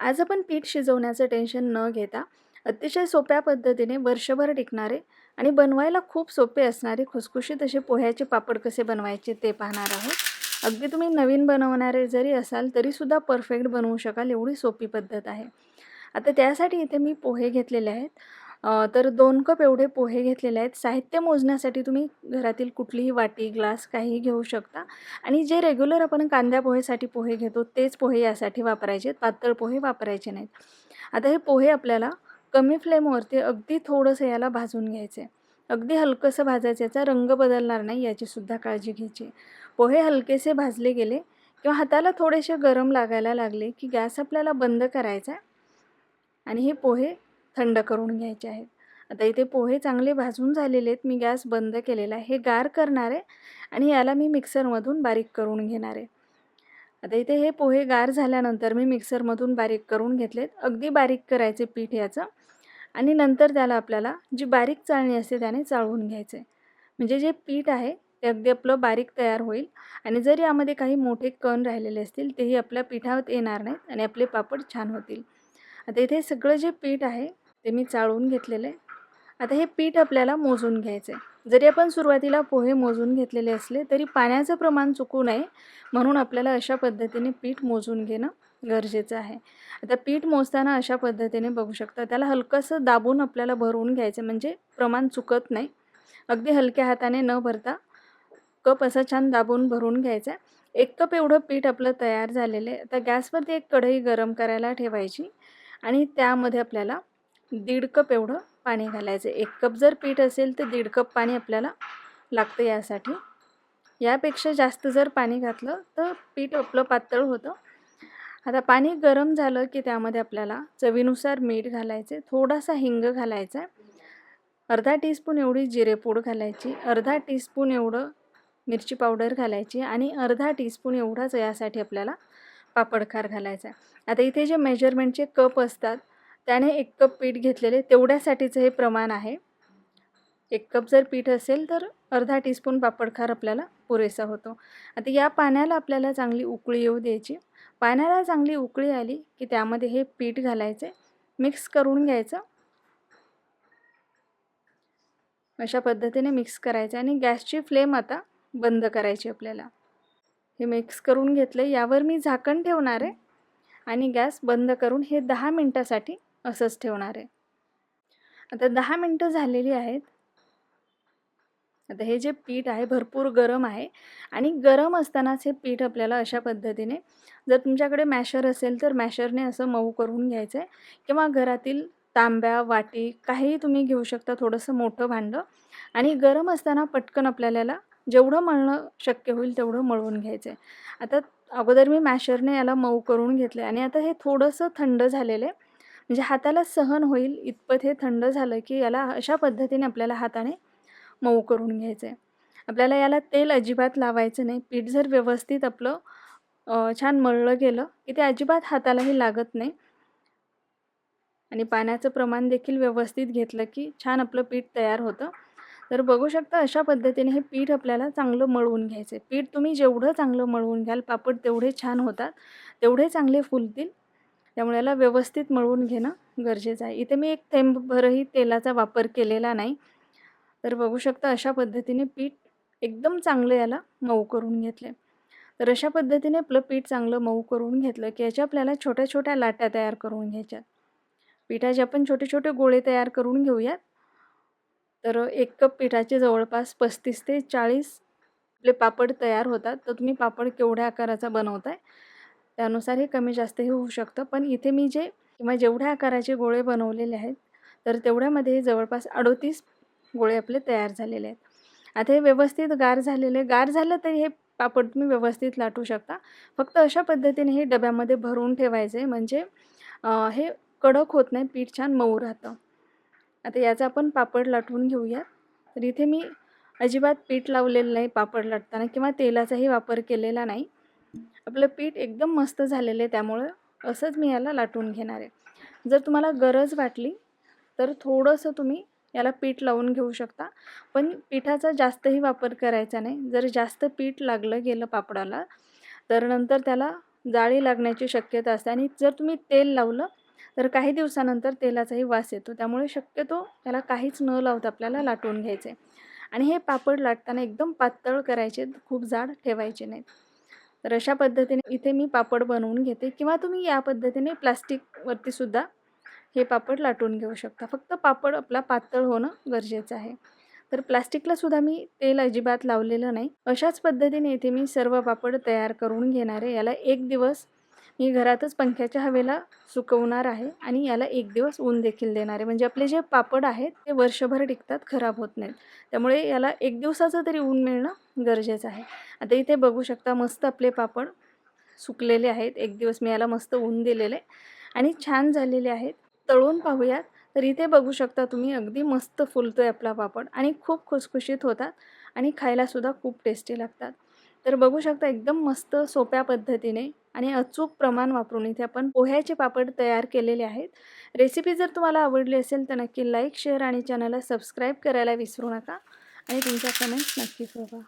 आज आपण पीठ शिजवण्याचं टेन्शन न घेता अतिशय सोप्या पद्धतीने वर्षभर टिकणारे आणि बनवायला खूप सोपे असणारे खुसखुशीत असे पोह्याचे पापड कसे बनवायचे ते पाहणार आहोत. अगदी तुम्ही नवीन बनवणारे जरी असाल तरीसुद्धा परफेक्ट बनवू शकाल एवढी सोपी पद्धत आहे. आता त्यासाठी इथे मी पोहे घेतलेले आहेत. तर दोन कप एवढे पोहे घेतलेले आहेत. साहित्य मोजण्यासाठी तुम्ही घरातील कुठलीही वाटी ग्लास काहीही घेऊ शकता. आणि जे रेग्युलर आपण कांद्या पोहेसाठी पोहे घेतो तेच पोहे यासाठी वापरायचे पातळ पोहे वापरायचे नाहीत. आता हे पोहे आपल्याला कमी फ्लेमवरती अगदी थोडंसं याला भाजून घ्यायचे अगदी हलकंसं भाजायचं याचा रंग बदलणार नाही याचीसुद्धा काळजी घ्यायची. पोहे हलकेसे भाजले गेले किंवा हाताला थोडेसे गरम लागायला लागले की गॅस आपल्याला बंद करायचा आहे. आणि हे पोहे थंड करून घ्यायचे आहेत. आता इथे पोहे चांगले भाजून झालेले आहेत. मी गॅस बंद केलेला आहे. हे गार करणार आहे आणि याला मी मिक्सरमधून बारीक करून घेणार आहे. आता इथे हे पोहे गार झाल्यानंतर मी मिक्सरमधून बारीक करून घेतलेत अगदी बारीक करायचे पीठ याचं आणि नंतर त्याला आपल्याला जी बारीक चाळणी असते त्याने चाळून घ्यायचं आहे. म्हणजे जे पीठ आहे ते अगदी आपलं बारीक तयार होईल आणि जर यामध्ये काही मोठे कण राहिलेले असतील तेही आपल्या पिठात येणार नाहीत आणि आपले पापड छान होतील. आता इथे सगळं जे पीठ आहे ते मी चाळून घेतलेले. आता हे पीठ आपल्याला मोजून घ्यायचं आहे जरी आपण सुरुवातीला पोहे मोजून घेतलेले असले तरी पाण्याचं प्रमाण चुकू नये म्हणून आपल्याला अशा पद्धतीने पीठ मोजून घेणं गरजेचं आहे. आता पीठ मोजताना अशा पद्धतीने बघू शकता त्याला हलकंसं दाबून आपल्याला भरवून घ्यायचं म्हणजे प्रमाण चुकत नाही. अगदी हलक्या हाताने न भरता कप असा छान दाबून भरून घ्यायचा. आहे एक कप एवढं पीठ आपलं तयार झालेलं आहे. आता गॅसवरती एक कढई गरम करायला ठेवायची आणि त्यामध्ये आपल्याला दीड कप एवढं पाणी घालायचं. एक कप जर पीठ असेल तर दीड कप पाणी आपल्याला लागतं यासाठी. यापेक्षा जास्त जर पाणी घातलं तर पीठ आपलं पातळ होतं. आता पाणी गरम झालं की त्यामध्ये आपल्याला चवीनुसार मीठ घालायचे थोडासा हिंग घालायचा आहे अर्धा टीस्पून एवढी जिरेपूड घालायची अर्धा टीस्पून एवढं मिरची पावडर घालायची आणि अर्धा टीस्पून एवढाच यासाठी आपल्याला पापडखार घालायचा. आहे आता इथे जे मेजरमेंटचे कप असतात त्याने एक कप पीठ घेतलेले तेवढ्यासाठीचं हे प्रमाण आहे. एक कप जर पीठ असेल तर अर्धा टीस्पून पापडखार आपल्याला पुरेसा होतो. आता या पाण्याला आपल्याला चांगली उकळी येऊ द्यायची. पाण्याला चांगली उकळी आली की त्यामध्ये हे पीठ घालायचे. मिक्स करून घ्यायचं. अशा पद्धतीने मिक्स करायचं आणि गॅसची फ्लेम आता बंद करायची आपल्याला. हे मिक्स करून घेतलं. यावर मी झाकण ठेवणार आहे आणि गॅस बंद करून हे दहा मिनटासाठी असंच ठेवणार आहे. आता दहा मिनटं झालेली आहेत. आता हे जे पीठ आहे भरपूर गरम आहे. आणि गरम असतानाच हे पीठ आपल्याला अशा पद्धतीने जर तुमच्याकडे मॅशर असेल तर मॅशरने असं मऊ करून घ्यायचं आहे किंवा घरातील तांब्या वाटी काहीही तुम्ही घेऊ शकता थोडंसं मोठं भांडं. आणि गरम असताना पटकन आपल्याला याला जेवढं मळणं शक्य होईल तेवढं मळवून घ्यायचं आहे आता अगोदर मी मॅशरने याला मऊ करून घेतलं आणि आता हे थोडंसं थंड झालेलं आहे. म्हणजे हाताला सहन होईल इतपत हे थंड झालं की याला अशा पद्धतीने आपल्याला हाताने मऊ करून घ्यायचं आहे आपल्याला याला तेल अजिबात लावायचं नाही. पीठ जर व्यवस्थित आपलं छान मळलं गेलं की ते अजिबात हातालाही लागत नाही. आणि पाण्याचं प्रमाण देखील व्यवस्थित घेतलं की छान आपलं पीठ तयार होतं. तर बघू शकता अशा पद्धतीने हे पीठ आपल्याला चांगलं मळवून घ्यायचं आहे पीठ तुम्ही जेवढं चांगलं मळवून घ्याल पापड तेवढे छान होतात तेवढे चांगले फुलतील. त्यामुळे याला व्यवस्थित मळून घेणं गरजेचं आहे. इथे मी एक थेंबभरही तेलाचा वापर केलेला नाही. तर बघू शकता अशा पद्धतीने पीठ एकदम चांगलं याला मऊ करून घेतलं तर अशा पद्धतीने आपलं पीठ चांगलं मऊ करून घेतलं की याच्या आपल्याला छोट्या छोट्या लाट्या तयार करून घ्यायच्यात पिठाचे आपण छोटे छोटे गोळे तयार करून घेऊयात. तर एक कप पिठाचे जवळपास पस्तीस ते चाळीस आपले पापड तयार होतात. तर तुम्ही पापड केवढ्या आकाराचा बनवताय? त्यानुसार हे कमी जास्तही होऊ शकतं. पण इथे मी जे किंवा जेवढ्या आकाराचे गोळे बनवलेले आहेत तर तेवढ्यामध्ये हे जवळपास अडोतीस गोळे आपले तयार झालेले आहेत. आता हे व्यवस्थित गार झालेले गार झालं तरी हे पापड तुम्ही व्यवस्थित लाटू शकता. फक्त अशा पद्धतीने हे डब्यामध्ये भरून ठेवायचे म्हणजे हे कडक होत नाही पीठ छान मऊ राहतं. आता याचा आपण पापड लाटून घेऊया तर इथे मी अजिबात पीठ लावलेलं नाही पापड लाटताना किंवा तेलाचाही वापर केलेला नाही. आपलं पीठ एकदम मस्त झालेलं आहे त्यामुळं असंच मी याला लाटून घेणार आहे. जर तुम्हाला गरज वाटली तर थोडंसं तुम्ही याला पीठ लावून घेऊ शकता. पण पिठाचा जास्तही वापर करायचा नाही. जर जास्त पीठ लागलं गेलं पापडाला तर नंतर त्याला जाळी लागण्याची शक्यता असते. आणि जर तुम्ही तेल लावलं तर काही दिवसानंतर तेलाचाही वास येतो. त्यामुळे शक्यतो त्याला काहीच न लावता आपल्याला लाटून घ्यायचे आणि हे पापड लाटताना एकदम पातळ करायचे खूप जाड ठेवायचे नाहीत. तर अशा पद्धतीने इथे मी पापड बनवून घेते किंवा तुम्ही या पद्धतीने प्लास्टिकवरती सुद्धा हे पापड लाटून घेऊ शकता. फक्त पापड आपला पातळ होणं गरजेचं आहे. तर प्लास्टिकला सुद्धा मी तेल अजिबात लावलेलं नाही. अशाच पद्धतीने इथे मी सर्व पापड तयार करून घेणार आहे. याला एक दिवस मी घरातच पंख्याच्या हवेला सुकवणार आहे आणि याला एक दिवस ऊन देखील देणार आहे. म्हणजे आपले जे पापड आहेत ते वर्षभर टिकतात खराब होत नाहीत. त्यामुळे याला एक दिवसाचं तरी ऊन मिळणं गरजेचं आहे. आता इथे बघू शकता मस्त आपले पापड सुकलेले आहेत. एक दिवस मी याला मस्त ऊन दिलेले आणि छान झालेले आहेत. तळून पाहूयात. तर इथे बघू शकता तुम्ही अगदी मस्त फुलतो आहे आपला पापड आणि खूप खुसखुशीत होतात आणि खायलासुद्धा खूप टेस्टी लागतात. तर बघू शकता एकदम मस्त सोप्या पद्धतीने आणि अचूक प्रमाण वापरून इथे आपण पोह्याचे पापड तयार केलेले आहेत. रेसिपी जर तुम्हाला आवडली असेल तर नक्की लाईक शेअर आणि चॅनलला सबस्क्राईब करायला विसरू नका. आणि तुमच्या कमेंट्स नक्की बघा.